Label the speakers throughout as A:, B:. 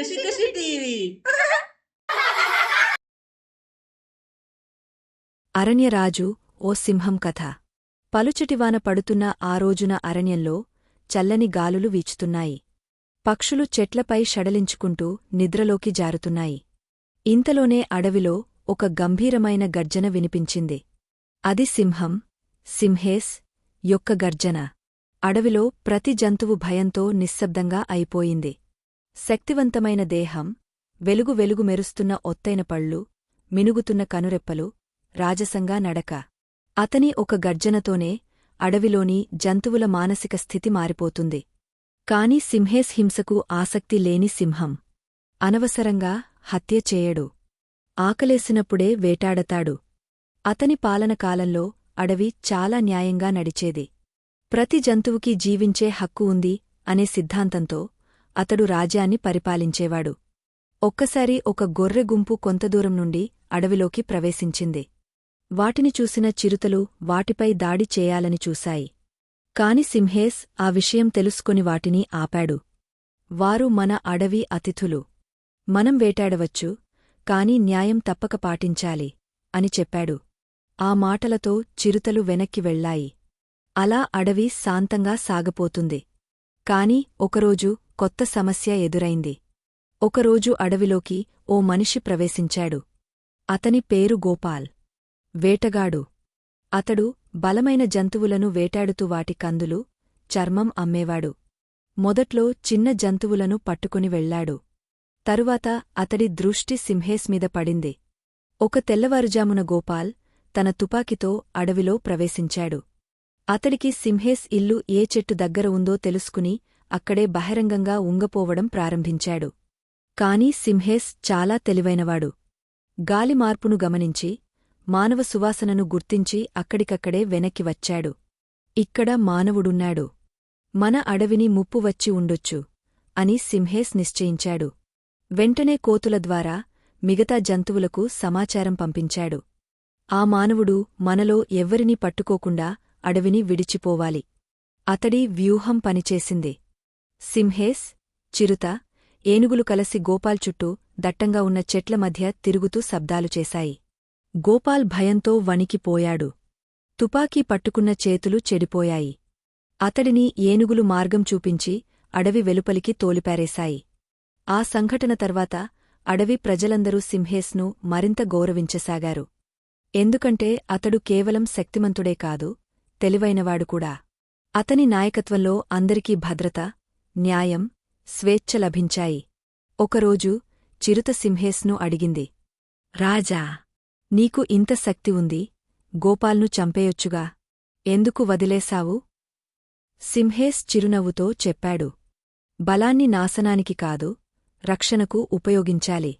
A: కషి కషి TV
B: అరణ్యరాజు ఓ సింహం కథ. పలుచటివాన పడుతున్న ఆ రోజున అరణ్యంలో చల్లని గాలులు వీచుతున్నాయి. పక్షులు చెట్లపై షడలించుకుంటూ నిద్రలోకి జారుతున్నాయి. ఇంతలోనే అడవిలో ఒక గంభీరమైన గర్జన వినిపించింది. అది సింహం సింహేస్ యొక్క గర్జన. అడవిలో ప్రతి జంతువు భయంతో నిశ్శబ్దంగా అయిపోయింది. శక్తివంతమైన దేహం వెలుగు వెలుగు మెరుస్తున్న ఒత్తైన పళ్ళు మినుగుతున్న కనురెప్పలు రాజసంగా నడక. అతని ఒక గర్జనతోనే అడవిలోని జంతువుల మానసిక స్థితి మారిపోతుంది. కాని సింహేస్ హింసకు ఆసక్తి లేని సింహం. అనవసరంగా హత్య చేయడు. ఆకలేసినప్పుడే వేటాడతాడు. అతని పాలన కాలంలో అడవి చాలా న్యాయంగా నడిచేది. ప్రతి జంతువుకి జీవించే హక్కు ఉంది అనే సిద్ధాంతంతో అతడు రాజ్యాన్ని పరిపాలించేవాడు. ఒక్కసారి ఒక గొర్రె గుంపు కొంత దూరం నుండి అడవిలోకి ప్రవేశించింది. వాటిని చూసిన చిరుతలు వాటిపై దాడి చేయాలని చూశాయి. కాని సింహేస్ ఆ విషయం తెలుసుకొని వాటిని ఆపాడు. వారు మన అడవి అతిథులు. మనం వేటాడవచ్చు కాని న్యాయం తప్పక పాటించాలి అని చెప్పాడు. ఆ మాటలతో చిరుతలు వెనక్కి వెళ్ళాయి అలా అడవి శాంతంగా సాగపోతుంది. కాని ఒకరోజు కొత్త సమస్య ఎదురైంది. ఒకరోజు అడవిలోకి ఓ మనిషి ప్రవేశించాడు. అతని పేరు గోపాల్. వేటగాడు. అతడు బలమైన జంతువులను వేటాడుతూ వాటి కందులు చర్మం అమ్మేవాడు. మొదట్లో చిన్న జంతువులను పట్టుకుని వెళ్ళాడు తరువాత అతడి దృష్టి సింహేస్ మీద పడింది. ఒక తెల్లవారుజామున గోపాల్ తన తుపాకితో అడవిలో ప్రవేశించాడు. అతడికి సింహేస్ ఇల్లు ఏ చెట్టు దగ్గర ఉందో తెలుసుకుని అక్కడే బహిరంగంగా ఉంగపోవడం ప్రారంభించాడు. కాని సింహేస్ చాలా తెలివైనవాడు. గాలి మార్పును గమనించి మానవ సువాసనను గుర్తించి అక్కడికక్కడే వెనక్కి వచ్చాడు. ఇక్కడ మానవుడున్నాడు. మన అడవిని ముప్పు వచ్చి ఉండొచ్చు అని సింహేస్ నిశ్చయించాడు. వెంటనే కోతుల ద్వారా మిగతా జంతువులకు సమాచారం పంపించాడు. ఆ మానవుడు మనలో ఎవ్వరినీ పట్టుకోకుండా అడవిని విడిచిపోవాలి. అతడి వ్యూహం పనిచేసింది. సింహేస్ చిరుత ఏనుగులు కలసి గోపాల్ చుట్టూ దట్టంగా ఉన్న చెట్ల మధ్య తిరుగుతూ శబ్దాలు చేశాయి. గోపాల్ భయంతో వణికిపోయాడు. తుపాకీ పట్టుకున్న చేతులు చెడిపోయాయి. అతడిని ఏనుగులు మార్గం చూపించి అడవి వెలుపలికి తోలిపారేశాయి. ఆ సంఘటన తర్వాత అడవి ప్రజలందరూ సింహేస్ను మరింత గౌరవించసాగారు. ఎందుకంటే అతడు కేవలం శక్తిమంతుడే కాదు తెలివైనవాడు కూడా. అతని నాయకత్వంలో అందరికీ భద్రత న్యాయం స్వేచ్ఛ లభించాయి. ఒకరోజు చిరుత సింహేస్ను అడిగింది. రాజా నీకు ఇంత శక్తి ఉంది గోపాల్ను చంపేయొచ్చుగా ఎందుకు వదిలేశావు? సింహేస్ చిరునవ్వుతో చెప్పాడు. బలాన్ని నాశనానికి కాదు రక్షణకు ఉపయోగించాలి.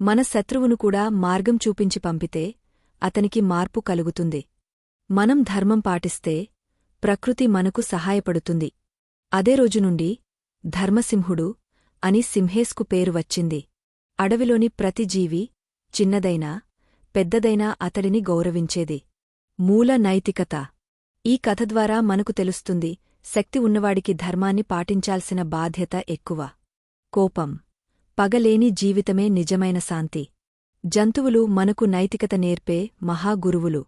B: మన శత్రువును కూడా మార్గం చూపించి పంపితే అతనికి మార్పు కలుగుతుంది. మనం ధర్మం పాటిస్తే ప్రకృతి మనకు సహాయపడుతుంది. అదే రోజు నుండి ధర్మసింహుడు అని సింహేస్కు పేరు వచ్చింది. అడవిలోని ప్రతి జీవి చిన్నదైనా పెద్దదైనా అతడిని గౌరవించేది. మూల నైతికత. ఈ కథ ద్వారా మనకు తెలుస్తుంది శక్తి ఉన్నవాడికి ధర్మాన్ని పాటించాల్సిన బాధ్యత ఎక్కువ. కోపం. పగలేని జీవితమే నిజమైన శాంతి. జంతువులు మనకు నైతికత నేర్పే మహాగురువులు.